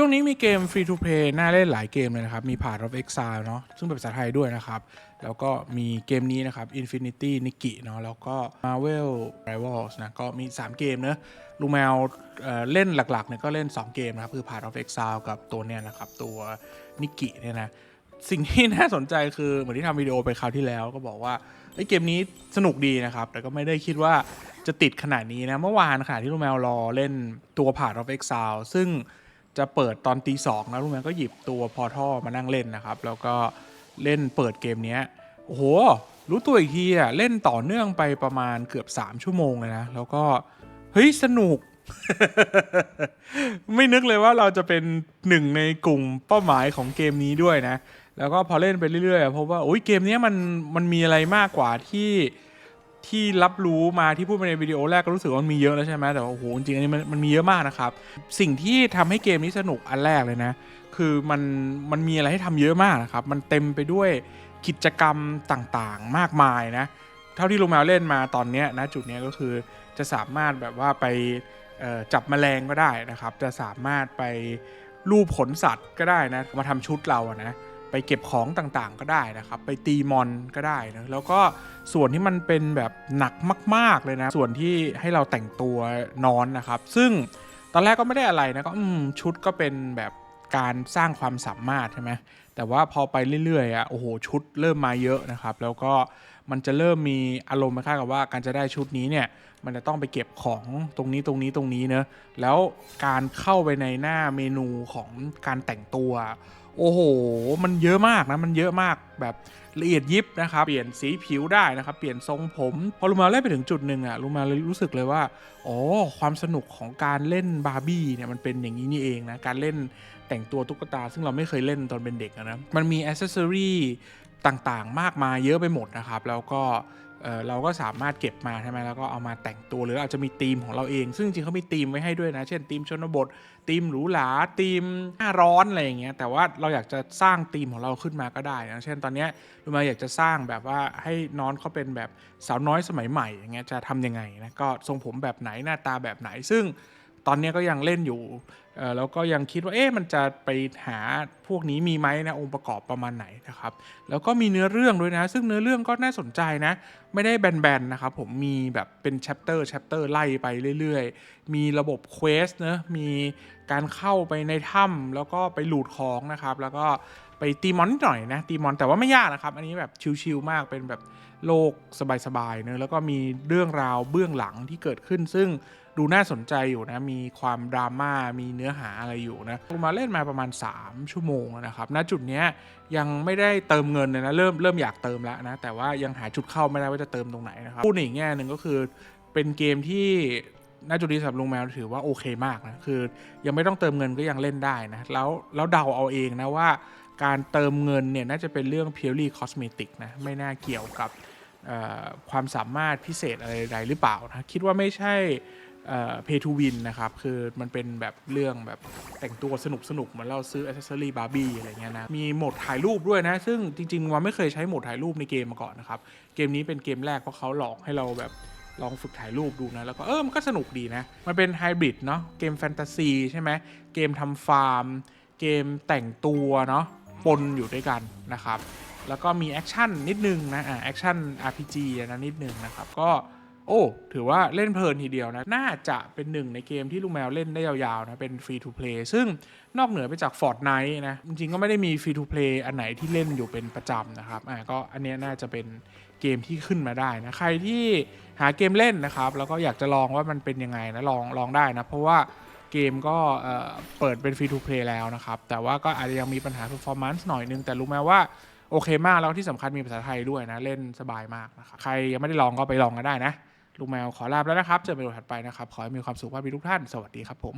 ช่วงนี้มีเกม Free to Play น่าเล่นหลายเกมเลยนะครับ มี Path of Exile เนาะซึ่งเป็นภาษาไทยด้วยนะครับ แล้วก็มีเกมนี้นะครับ Infinity n i k i เนาะแล้วก็ Marvel Rivals นะก็มี 3 เกมเนอะลูแมวเอ่อเล่นหลักๆเนี่ยก็เล่น 2 เกมนะครับ คือ Path of Exile กับตัวเนี้ยนะครับตัว Nikki เนี่ยนะสิ่งที่น่าสนใจคือเหมือนที่ทำวิดีโอไปคราวที่แล้วก็บอกว่าเอ้เกมนี้สนุกดีนะครับ แต่ก็ไม่ได้คิดว่าจะติดขนาดนี้นะเมื่อวานขณะที่ลูแมวรอเล่นตัว Path of Exile ซึ่ง จะเปิดตอนตีสองนะลูกแมวก็หยิบตัวพอท่อมานั่งเล่นนะครับ แล้วก็เล่นเปิดเกมเนี้ยโอ้โห รู้ตัวอีกทีอะเล่นต่อเนื่องไปประมาณเกือบ 3 ชั่วโมงเลยนะ แล้วก็ เฮ้ย สนุก ไม่นึกเลยว่าเราจะเป็นหนึ่งในกลุ่มเป้าหมายของเกมนี้ด้วยนะ แล้วก็พอเล่นไปเรื่อยๆพบว่าโอ้ยเกมนี้มันมันมีอะไรมากกว่าที่ ที่รับรู้มาที่พูดไปในวิดีโอแรกก็รู้สึกว่ามันมีเยอะแล้วใช่ไหมแต่ว่าโอ้โหจริงอันนี้มันมันมีเยอะมากนะครับ สิ่งที่ทำให้เกมนี้สนุกอันแรกเลยนะ คือมันมันมีอะไรให้ทำเยอะมากนะครับ มันเต็มไปด้วยกิจกรรมต่างๆ มากมายนะ เท่าที่ลุงแมวเล่นมาตอนนี้นะจุดนี้ก็คือจะสามารถแบบว่าไปจับแมลงก็ได้นะครับ จะสามารถไปลูบขนสัตว์ก็ได้นะมาทำชุดเราอะนะ ไปเก็บของต่างๆ ก็ได้นะครับ ไปตีมอนก็ได้นะแล้วก็ส่วนที่มันเป็นแบบหนักมากๆเลยนะ ส่วนที่ให้เราแต่งตัวนอนนะครับ ซึ่งตอนแรกก็ไม่ได้อะไรนะก็ชุดก็เป็นแบบการสร้างความสามารถใช่ไหมแต่ว่าพอไปเรื่อยๆอะโอ้โหชุดเริ่มมาเยอะนะครับ แล้วก็มันจะเริ่มมีอารมณ์คล้ายกับว่าการจะได้ชุดนี้เนี่ยมันจะต้องไปเก็บของตรงนี้ตรงนี้ตรงนี้เนอะแล้วการเข้าไปในหน้าเมนูของการแต่งตัว โอ้โห มันเยอะมากนะ มันเยอะมากแบบละเอียดยิบนะครับ เปลี่ยนสีผิวได้นะครับ เปลี่ยนทรงผม พอลูมาเล่นไปถึงจุดหนึ่งอะลูมาเลยรู้สึกเลยว่า อ๋อ ความสนุกของการเล่นบาร์บี้เนี่ยมันเป็นอย่างนี้นี่เองนะ การเล่นแต่งตัวตุ๊กตา ซึ่งเราไม่เคยเล่นตอนเป็นเด็กนะ มันมีอ c เซสซอรีต่างๆ มากมายเยอะไปหมดนะครับ แล้วก็ เเราก็สามารถเก็บมาใช่ไหมแล้วก็เอามาแต่งตัวหรืออาจจะมีธีมของเราเอง ซึ่งจริงเขามีธีมไว้ให้ด้วยนะ เช่นธีมชนบทธีมหรูหราธีมหน้าร้อนอะไรอย่างเงี้ยแต่ว่าเราอยากจะสร้างธีมของเราขึ้นมาก็ได้นะเช่นตอนนี้ลุมาอยากจะสร้างแบบว่าให้น้องเขาเป็นแบบสาวน้อยสมัยใหม่อย่างเงี้ยจะทำยังไงนะก็ทรงผมแบบไหนหน้าตาแบบไหนซึ่ง ตอนนี้ก็ยังเล่นอยู่เอ่อแล้วก็ยังคิดว่าเอ๊ะมันจะไปหาพวกนี้มีไหมนะองค์ประกอบประมาณไหนนะครับ แล้วก็มีเนื้อเรื่องด้วยนะ ซึ่งเนื้อเรื่องก็น่าสนใจนะ ไม่ได้แบนๆนะครับผมมีแบบเป็นแชปเตอร์แชปเตอร์ไล่ไปเรื่อยๆ มีระบบเควสเนะมีการเข้าไปในถ้ำแล้วก็ไปหลูดของนะครับ แล้วก็ ไปตีมอนนิดหน่อยนะตีมอนแต่ว่าไม่ยากนะครับ อันนี้แบบชิลๆมากเป็นแบบโลกสบายๆเนะแล้วก็มีเรื่องราวเบื้องหลังที่เกิดขึ้น ซึ่งดูน่าสนใจอยู่นะ มีความดราม่ามีเนื้อหาอะไรอยู่นะผมมาเล่นมาประมาณ 3 ชั่วโมงนะครับณจุดนี้ยังไม่ได้เติมเงินเลยนะเริ่มเริ่มอยากเติมแล้วนะ แต่ว่ายังหาจุดเข้าไม่ได้ว่าจะเติมตรงไหนนะครับพูดในอีกแง่หนึ่งก็คือเป็นเกมที่ณจุดนี้สำหรับลุงแมวถือว่าโอเคมากนะ คือยังไม่ต้องเติมเงินก็ยังเล่นได้นะ แล้วแล้วเดาเอาเองนะว่า การเติมเงินเนี่ยน่าจะเป็นเรื่อง purely cosmetic นะ ไม่น่าเกี่ยวกับความสามารถพิเศษอะไรใดหรือเปล่านะ คิดว่าไม่ใช่เพย์ทูวินนะครับ คือมันเป็นแบบเรื่องแบบแต่งตัวสนุกสนุกๆเหมือนเราซื้ออ c เซ s ซอรี่บาร์บี้อะไรเงี้ยนะ มีโหมดถ่ายรูปด้วยนะ ซึ่งจริงๆว่าไม่เคยใช้โหมดถ่ายรูปในเกมมาก่อนนะครับ เกมนี้เป็นเกมแรกเพราะเขาหลอกให้เราแบบลองฝึกถ่ายรูปดูนะ แล้วก็เออมันก็สนุกดีนะ มันเป็นไฮบริดเนาะเกมแฟนตาซีใช่ไหมเกมทำฟาร์ม เกมแต่งตัวเนาะ ปนอยู่ด้วยกันนะครับ แล้วก็มีแอคชั่นนิดนึงนะอ่าแอคชั่น RPG นะนิดนึงนะครับ ก็โอ้ ถือว่าเล่นเพลินทีเดียวนะ น่าจะเป็นหนึ่งในเกมที่ลูกแมวเล่นได้ยาวๆนะ เป็นฟรีทูเพลย์ซึ่งนอกเหนือไปจาก Fortnite นะ จริงๆก็ไม่ได้มีฟรีทูเพลย์อันไหนที่เล่นอยู่เป็นประจำนะครับ อ่าก็อันนี้น่าจะเป็นเกมที่ขึ้นมาได้นะ ใครที่หาเกมเล่นนะครับ แล้วก็อยากจะลองว่ามันเป็นยังไงนะ ลองลองได้นะ เพราะว่า เกมก็เปิดเป็นฟรีทูเพลย์แล้วนะครับ แต่ว่าก็อาจจะยังมีปัญหา performance หน่อยนึง แต่รู้ไหมว่าโอเคมากแล้วที่สำคัญมีภาษาไทยด้วยนะ เล่นสบายมากนะครับใครยังไม่ได้ลองก็ไปลองกันได้นะ ลูกแมวขอลาไปแล้วนะครับ เจอกันในวันถัดไปนะครับ ขอให้มีความสุขมากทุกท่าน สวัสดีครับผม